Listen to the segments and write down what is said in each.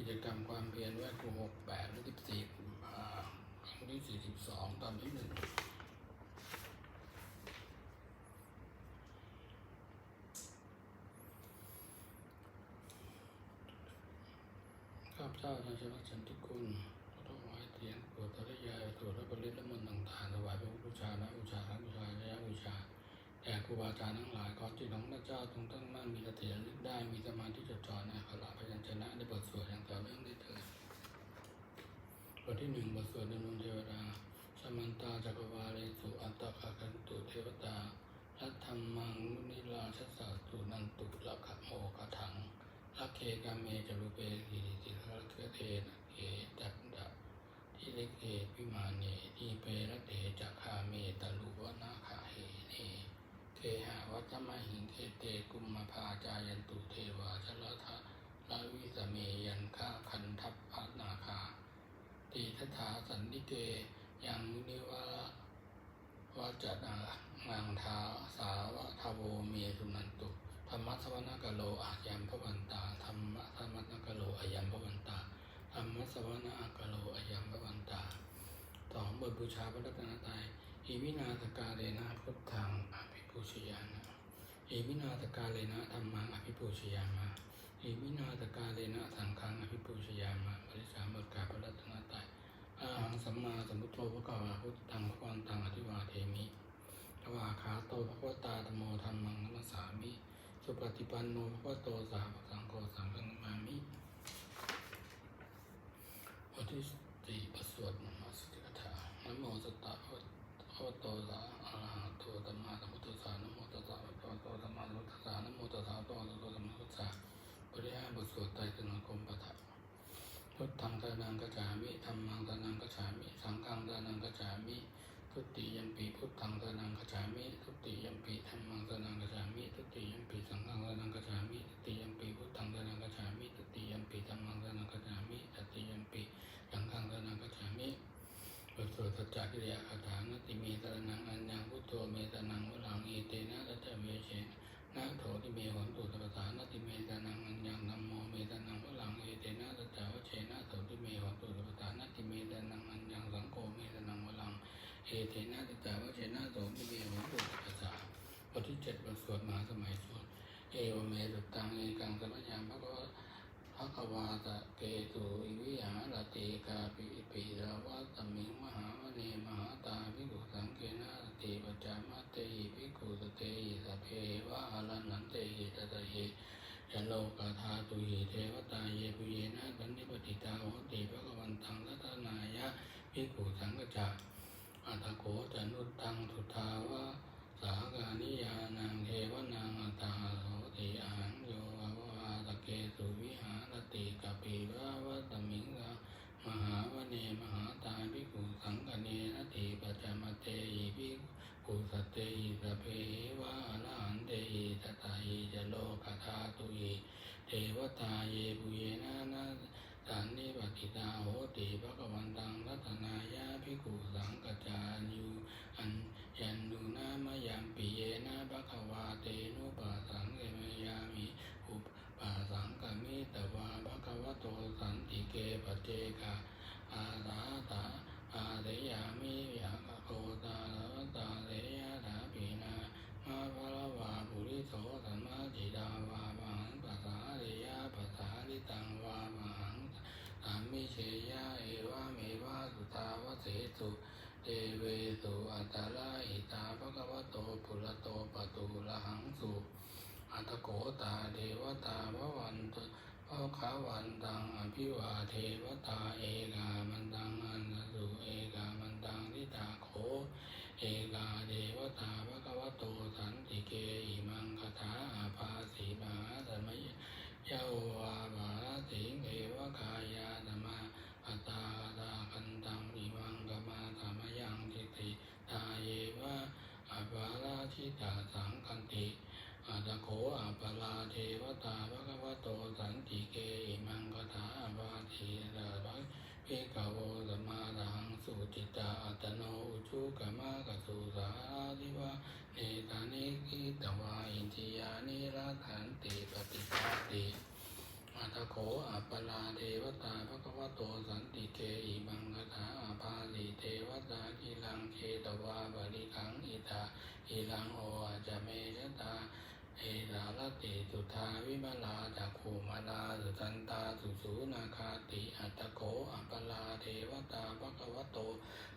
กิจกรรมความเพียรไหว้ครูหกแปดและสิบสี่กุมภาครั้งที่สี่สิบสองตอนที่หนึ่งข้าพเจ้านาชนะสันติกุลขอถวายเทียนปวดภริยาตรวจและบริตและมนต่างๆถวายพระบูชาและบูชาทั้งบูชาและบูชาแด่ครูบาอาจารย์ทั้งหลายขอจิตของพระเจ้าทรงตั้งมั่นมีสติระลึกได้มีสมาธิจดจ่อในขลาพยัญชนะในบทสวดอย่างต่อเนื่องได้เถิด บ ที่หนึ่งบทสวดดำรงเทวดาสมันตาจักรวาเลสุอัตตะคกันตุเทวตารัตธรรมังมุนิราชสาตุนันตุละขะโมกะถังลักเคกามเมจรุเปกิริติระเคเทนเกจัตตะทิเลกเกพิมาเนทีเประเตจักขาเมตลุวนาคาเฮเนเทหาวัตมหิงเทเตกุมมาพาจายันตุเทวาชลทะลาวิสเมยันฆาคันทัพพนาคา ตีทถาสันนิ เกยังนิวาวาจันางังทาสาวะทาโวเมสุนันตุธรรมะสวนกโลอายัมพวันตาธรรมะธรรมะนกโลอายัมพวันตาธรรมะสวนกโลอายัมพวันตาสองบทบูชาพระรัตนตรัยอีวินาตกาเลนะพุทธังอภิปูชยานะอีวินาตกาเลนะธรรมังอภิปูชยามาอีวินาตกาเลนะสังฆังอภิปูชยามาบริสามบทกาพระรัตนตรัย อาหังสัมมาสัมพุทโธพระกวาพุทธังพระวันตังอธิวาเทมิทวาขาโตพระวตาธโมธรรมังนัมสสามิ สุปฏิปันโนพระวโตสาวกสังโฆสังฆมามิบทที่สี่บทสวดมหาสติกถานโมสตตะพระวโตสาอะระหะโตสัมมาสัมพุทธัสสะ นังกัจฉามิธัมมังสรนังกัจฉามิ สังฆังสรนังกัจฉามิ ทุติยมปีพุทธังสรนังกัจฉามิ ทุติยมปีธัมมังสรนังกัจฉามิ ทุติยมปีสังฆังสรนังกัจฉามิ ทุติยมปีพุทธังสรนังกัจฉามิ ทุติยมปีธัมมังสรนังกัจฉามิ ทุติยมปีสังฆังสรนังกัจฉามิบทสวดสัจจกิริยาคาถานติเมสรนังอัญญังพุทโธเมสรนังวลังเอเตนะตัจจเวเชนะนโถติเม เอเตนะตัจจวเชนะโถติเมหันตุตปะสาบทที่เจ็ดบทสวดมหาสมัยสวดเอวเมตุตังเอกังสมัญญังพระกวาภควาตะเกตุอิวิหารติกาปิปิรวัตมิงมหาวเนมหาตาภิกขุสังเกนะติปัจจามัตเตหิภิกขุสเตหิสพเพวะอรนันเตหิตตะเยยโลกาธาตุหิเทวตาเยปุเยนะสันนิปติตาโหติภควันตังรัตนายะภิกขุสังกจจา อัตโกจันุตตังสุทาวะสากานิยานังเทวนังอัตาโหติอาหังโยวะวะตะเกตุวิหารติกะปิวะวัตมิงกามหาวเนมหาตาภิกขุสังกเนนะติปัจมเตหิภิกขุสตเตหิสเพวะอรหันเตหิตตาหิจโลกธาตุหิเทวตาเยปุเยนะนะ สันนิปติตาโหติภควันตังรัตนายะภิกขุสังกจายุอันยันดูนามยามปิเยนะภควาเตนุปัสสังเกมยามิอุปปัสสังกมิตวาภควโตสันติเกปเจกาอาสาตาอาเดยามิยาโคตาลตาเดยะถาปีนามาภลวาปุริโสสัมมาจิตาวามังปัสสาเรยะปัสสาลิตังวามัง อามิเชยะเอวะเมวะสุตาวะเสสุเตเวสุอัตตลาหิตาภะคะวะโตปุระโตปะตุระหังสุอัตถโกตาเทวตาภวันตุภะคะวัน วิวาเทวตาเอกามันตังอันสุเอกามันตังทิตาโขเอกาเทวตาภะคะวะโตสันติเกอิมังคถาอาภาสีมหาสมัย ยาวาบาลติงเอวะกายาธรรมาอัตตาตาคันตังอิมังกมาธรรมยังทิติตาเยวะอัปปาราชิตาสังคันติอัตโขอัปปาราเทวตาภะคะวะโตสันติเกอิมังคถาบาทีระภังเอกโวสมมาทังสุจิตาอัตโนอุชุกมะกสุสาราธิวะเนตานิกิตวาอินทิยานิรักขันติปฏิป โขอัปปลาเทวตาภควโตสันติเกอิมังคถาอาภาสิเทวตากิลังเกตวาบริขังอิตาอิลังโออาจเมชตาเอตาลติสุทาวิมลาจักขุมาลาสุจันตาสุสูนาคาติอัตโกอัปปลาเทวตาภควโต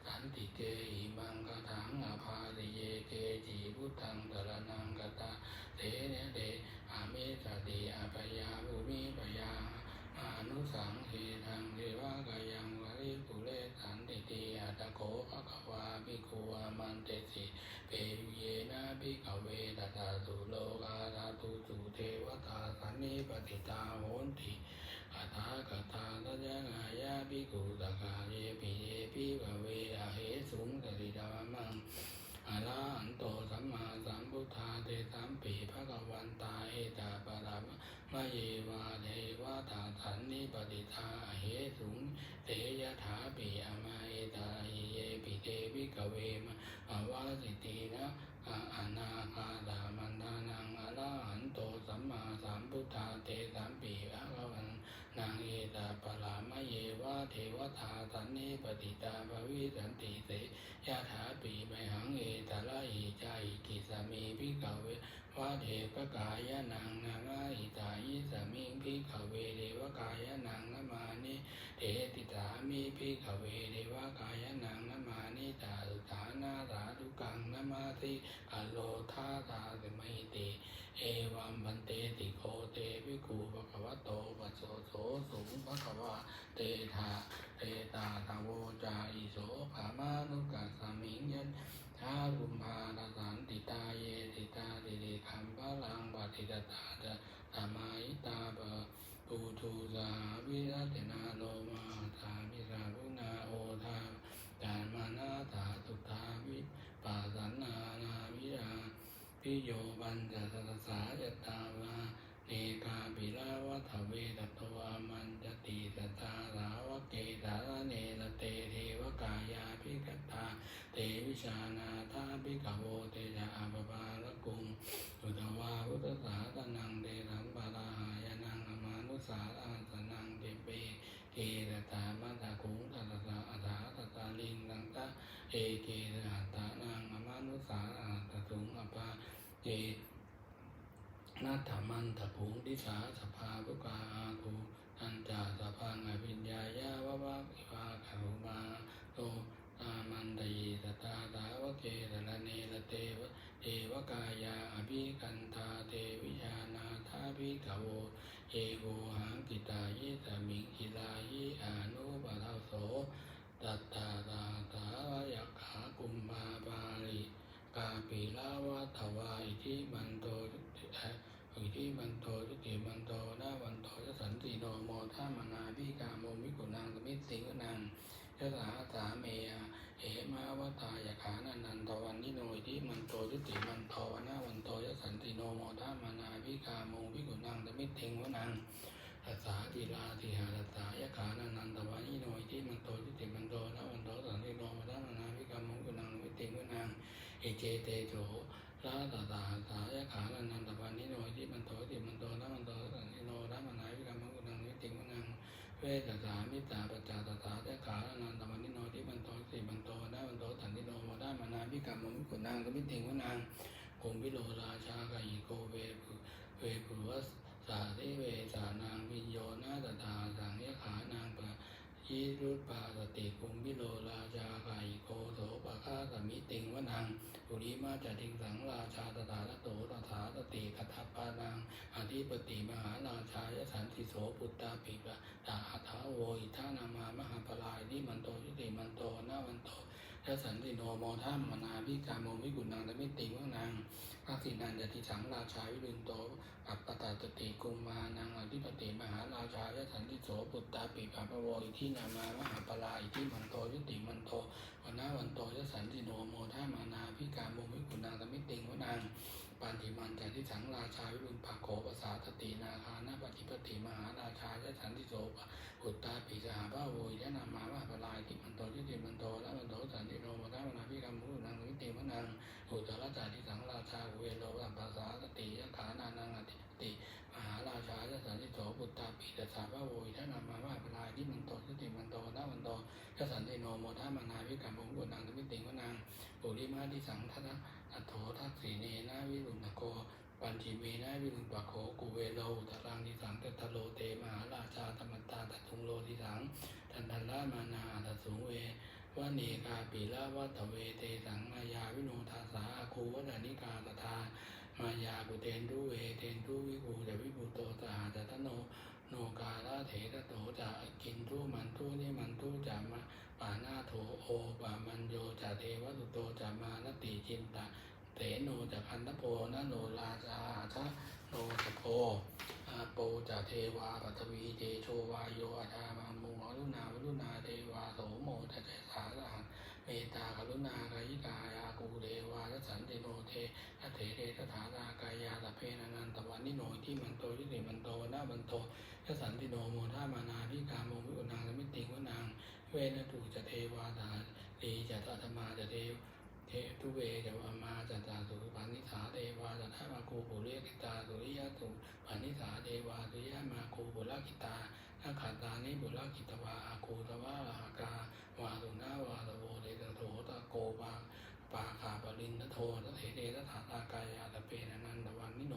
สันติเกหิมังคถังอาภาริเยเกจิพุทธังตระนังกตาเตเนเดอามิสติอาปยาภูมิปยาอานุสังเฮทังเทวะกายังวริปุเรสันติติอัตตโกภควาภิกขุอามันเตสิ เปรุเยนะภิกขเวตตาสุโลกาธาตุสุเทวตาสันนิปติตาโหนติอัต ถากตาตยงายาภิกุตกาเยปิเยภิกขเวอเหสุงตริดามังอะระหันโตสัมมาสัมพุทธาเตสัมปีภะคะวันตาเอตาปะระมะเยวาเทวะตาสันนิปติตาเหสุงเตยะถาปิอะมาเอตาหิเยปิเตภิกเวมะอวาสิตีนะอาอานาคาดามันดานังอรหันโตสัมมาสัมพุทธาเตสัมปีภะคะ นางเอตาปรามะเยวะเทวตาสันนิปติตาภวิสันติเสยะถาปีไมหังเอตาละหิจาอิกิสามีพิกเว วะเทปกายะนางนามาอิตายิสามิงพิกเวเดวกายะนางนมานิเทติตามิพิกเวเดวกายนางนมานิตาสุฐานาสาธุกังนมาติอโลธาตาสมิติเอวัมบันเตติโคเตวิกูภะคะวะโตปัสโสโสสุงภะคะวะเตถาเตตาทาโวจาอิโสภามานุกัสสมิงยันชาลุมพาตสันติตาเยติตาติริคัมภะลั งปฏิตาตธรรมายิตาปะปูทูสาวิรัตนาโลมาธามิรารุณาโอทาจานมานาถาสุทาวิปัสสนานาวิราพิโยบันจะสสาจตาวาเนกาปิลาวัฏเวตตอามันจติสตาสาวเกสารเนรเตเทวกายาภิกตา เตวิชานาธาภิกโวเตจะอาปปาลกุง อุตวาพุทธสาสนังเดสัมปาราหายนังอมานุสาราสนังเดเปเกตตามาตาคุงตัตตาอัฏฐาตตาลิงตังตะเอเกตหัตตานังอมานุสาราตตุงอปาเจนัตถ หุงดิสาสภาพุกาอาคูทันจาสภางอภิญญายาวะวะอิวาคารุมาโตตามันตยีตตาสาวะเกตระเนระเตวะเทวกายาอภิกันธาเทวิชานาธาภิกขโวเอโกหังกิตายิสมิงกิลายิอานุปะทาโสตัตตาตาตายกขากุมภาบาลิกาปิลาวะทวาอิทิมันโตจุติ อิทิมันโตจุติมันโตนาวันโตยสันติโนโมทามนาพิกาโมมิกุนังสมิตสิงนังยะสาสาเมยเหมาวตายขานันนันตวันนิโนอิทิมันโตยุติมันโตนาวันโตยสันติโนโมทามานาพิกาโมพิกุนังตมิตติงนังตัสสาติลาติหาตัสสายขานันนันตวันนิโนอิทิมันโตยุติมันโตนาวันโตสันติโนโมทามานาพิกาโมพิกุนังตมิตติงวนังเอเจเตโจลาตาตาสายขานันนันตวันนิโนอิทิมันโตยุติมันโตนาวันโตสันติโนทามานาพิกาโมพิกุนังตมิตติงวนังเวทสามิตาปจาตถาเตขาอนันตมนิโนทิมันโตสิมันโตนามันโตสันติโนโมได้มานาพิกรรมมิกุนางสมิติงวนางคงวิโลราชากอิโกเวปุเวปุวัสสาธิเวสานางวิญโยนาตตาสังยขานางปะ ยิรุปปาสติคุงวิโลราชากโกโสปะฆาสมิติงวนางปุริมาจติงสังราชาตถาตโตตถาตติกัตถปานางอธิปติมหาราชายสันติโสปุตตาปิปะตาหาทาโวอิทานามามหาปลายนิมันโตยุติมันโตนาวันโตยสันติโนโมทัมมนาพิกาโมวิกุณงตมิติวะนางภา สินันจติสังราชาวิรุณโตอัปปตาตติกุมานังอธิปติมหาราชายสันติโสปุตตาปิปะปโวอิทินามามหาปลายอิทิมันโตยุติมันโตวนาวันโตยสันติโนโมทัมมนาพิกาโมวิกุณังตมิติงวนางปันติมันจติสังราชาวิรุณปะโขปสาตตินาคานาปฏิปติมหาราชายสันติโสปุตตาปิสหาบ้าโวยะนามาว่าปลายติมันโตยุติมันโตแล้วมันโตสันติโนโมทามนาพิกรรมุนังวิติมนัง อุตตรจาริสังราชาเวโลสัมภาษาสติยะขานานังอธิติ มหาราชาสันติโสปุตตาปิตสาพะโวอิทนามาว่าปลายที่มันโตสติมันโตนามันโตยสันติโนโมทามานาวิกรรมงกุณังสมิติงวนางปุริมาทิสังทัตอัตโถทักษีเนนะวิรุณโกปัญจิเมนะวิรุณปะโขกุเวโลตรังทิสังเตตโลเตมหาราชาธรรมตาตะทุงโลทิสังทันทันละมานาอัตสูงเววะเนกาปิละวัตเวเตสังมายาวิโนทาสาอาคูวัฏนิกาตถามายากุ เตนทุเวเตนทุวิภูจะวิภูโตสหจัตโนโนกาลเถระโตจะกินทุมันทุนิมันทุจะมาปานาโถโอปามันโยจะเทวสุโตจะมานติจินตะเตโนจะพันธโพนะโนราชาชะโนสโพอาโปจะเทวาปัทวีเตโชวาโยอาธามามุอรุณาวรุณาเทวาโสโมทะเจสาสหเมตตากรุณากายิกายากูเดวาทสันติโนเทอเถเรสถานากายาต เพนันันตวันนิโนที่มันโตยุติมันโตนามันโตยสันติโนโมทามานาพิกาโมวิอุนางสมิติงวนางเวนตุจะเทวาตาลีจะตธรรมาจะเทวเททุเวจะวามาจะตาสุปานิสาเทวาจะทามาคูปุเรกิตาสุริยตุปานิสาเทวาสุริยมาคูปุรกิตานาขาตานิบุรกิตวาอาคูตวาลากาวาสุนาวาตโวเดตโถตะโกปา ปาคาปรินทโทตะเถเตตถาตากายาตะเปนันตะวันนิโน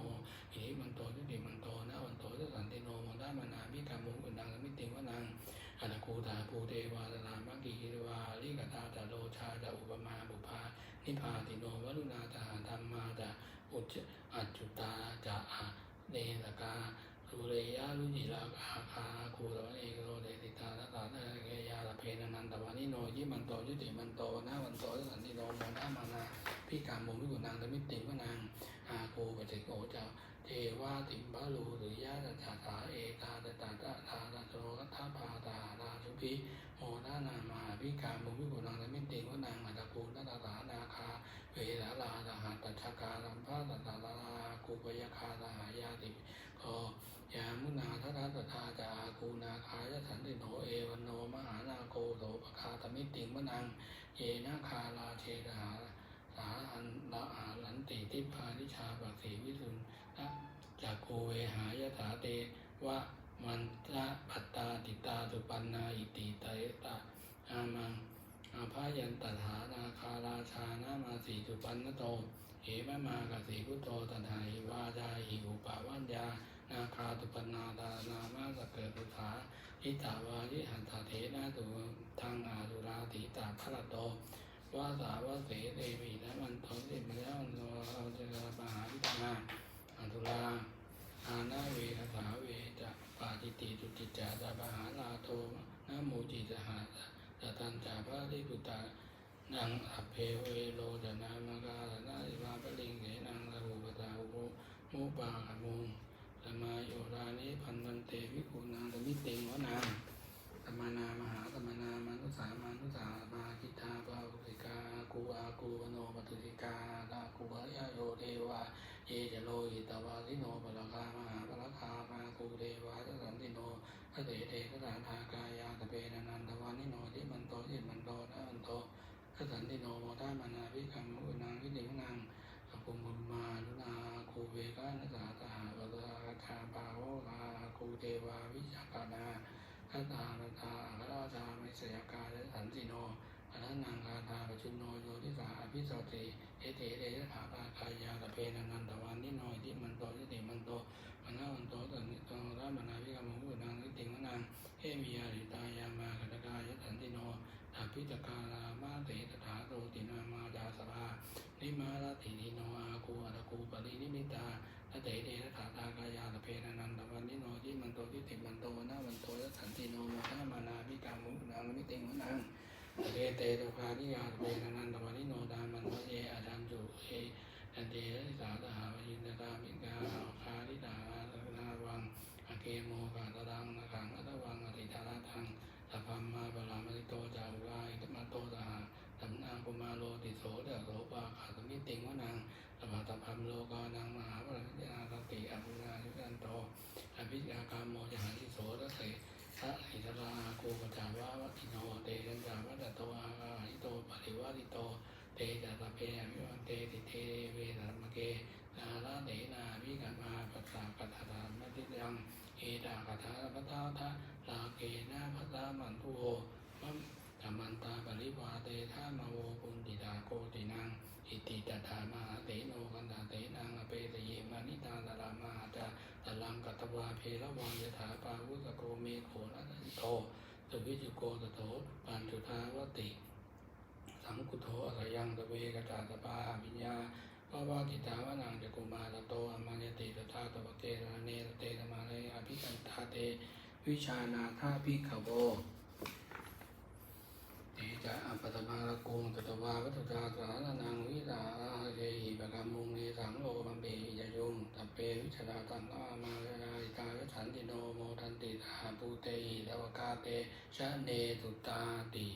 อิมันโตยุติมันโตนะวันโตจะสันติโนมดามานาพิกามุอุนังมิติวนางอันาคูตาภูเทวาตนามังกีหิวาลิกตาจะโลชาจะอุปมาบุพานิพาติโนวรุณาจะธรรมาจะอุจอัจจุตาจะอะเนสกาสุเรยะลุจิลาอาคาคูตวันเอกโรเดติตาตตาตะเกยาตเพนันันตะวานิโนยิมันโตยุติมันโตนาวันโตสันติโนโน นาพิการมุมิกุนางตมิติวนางอาโคปเจโกจ้าเทวาติมบาลูหรือยะตถาถาเอกาตตาตาตาตาโตกัตาปาตาตาสุภิโมนานามาพิการมุวิกุณังสมิติงวนางอัตตะกูนัตตานาคาเวลาลาตหาตัชกาลัมภาตตาลาคูปยคาตหายาติโกยามุนาทัตตาจาคูนาคายสันติโนเอวันโนมหานาโกโสปคาตมิติงวนังเยนาคาลาชตหาสาอันละอาลันติทิพานิชาปักสีวิสุน จากโกเวหายถาเต วะมันตะปัตตาติตาสุปันนาอิติตาเตตะอามังอาภายันตถานาคาราชานามาสีสุปันนโตเหมะมากสีพุทโธตถาหิวาจาหิอุปาวัญญานาคาตุปนาดานามาสเกิดปุถาอิตาวายิหันตเถนะตุทังอาดุราติตาพระโตวาสาวะเสเตวีนะมันโตสิมแล้วโนเราจะมหาวิทนาอัตุลาอานาเวคาเวะ ปาจิติจุจิจาจะปหาลาโทนะโมจิจะหาจะตันจาพระริปุตานังอเพเวโลจนามกาลนาอิวาปลิงเสนังสหุปตาอุโมุปาขมุงสมาโยรานิพันวันเตวิกุณังตมิเตงวนาสมานามหาสมานามนุสามานุสามาคิทาภาวุติกาอากูวโนปตุติกาตากูวะยะโยเทวา เยจะโลหิตวาลิโนปะละกามหาปะละคามาคูเทวาสสันติโนพระเตเตสถานทากายาตะเปนันันตวานิโนทิมันโตทิมันโตนะอันโตพระสันติโนโมทัมานาวิคัมมุนางวินิวนัง อภุมมุมานุนาคูเวกานัสาตหาปะตาคาปาโวกาคูเทวาวิชากานาทัตตาตตาอัคราชามิสยกาและสันติโนอนันนังคาทาปชุนโนโยทิสาอภิสติเอเตเตยะถาปากายาตะเพนันันตวันนิโนยที่มันโตยติมันโตมันนาวันโตตันนิโตรามนาวิกามุนางนิติงวนังเอมียาริตายามากตกายะสันติโน อภิจกาลามาเตตถาโตตินามาดาสภานิมาลตินิโนอาคูอัตคูปรินิมิตาตเตเตยะถาตากายาตะเพนันันตวันนิโนที่มันโตที่ติมันโตนาวันโตยะสันติโนมาธามานาวิกามุนางนิติงวนังเอเตตุคานิยาตเวนันันตวานิโนดามันวะเยอาดันจุเอนันเตริสาตหาวยินตามิกาคาลิดานาวังอเกโมกาตรังนาขังอัตวังอติธาราทัง สัพพัมาปรามติโตจาอุราอิตมาโตสหสัมนางกุมาโลติโสเดโสปาขาตมิติงวนังสัพพะตัพพัมโลกานังมหาปริญญาสติอภุนายุกันโตอภิยากามโมจหาทิโสตเสพระอิสราโกปจาวะวัติโนเตจันจาวัตโตอาคาหิโตปริวาริโตเตจัตเพอมิวันเตติเทเวธรรมเก นาลาเดนาวิกัมมาปัสสะกัตถานมติยังเอตากถาปทาทะลาเกนะพัตามันตุโหมัมธรรมันตาปริวาเตธามโวปุณติตาโกตินังอิติตถามาเตโนกันตาเตนังอเปตเยมานิตาตรามาจาตลังกัตวาเพระวังยถาปาวุสโกเมโขนันโตสุวิจุโกตโตปัญจุทาวติสังกุโทอะไรยังตะเวกจาตปาวิญญา ปาวากิตาวนังจะกุมาลโตอมานยติตถาตวเกระเนรเตธมาเลอภิกันตาเต วิชานาคาภิกขโวเอจะอัปตมาลกุงตตวาวัตตาสารนังวิลาเยหิปะกามุงเนสังโลมัมเปยยุงตัเปวิชราตังอามาลาอิตาวิสันติโนโมทันติตาปูเตหิตวกาเตชะเนตุตาติ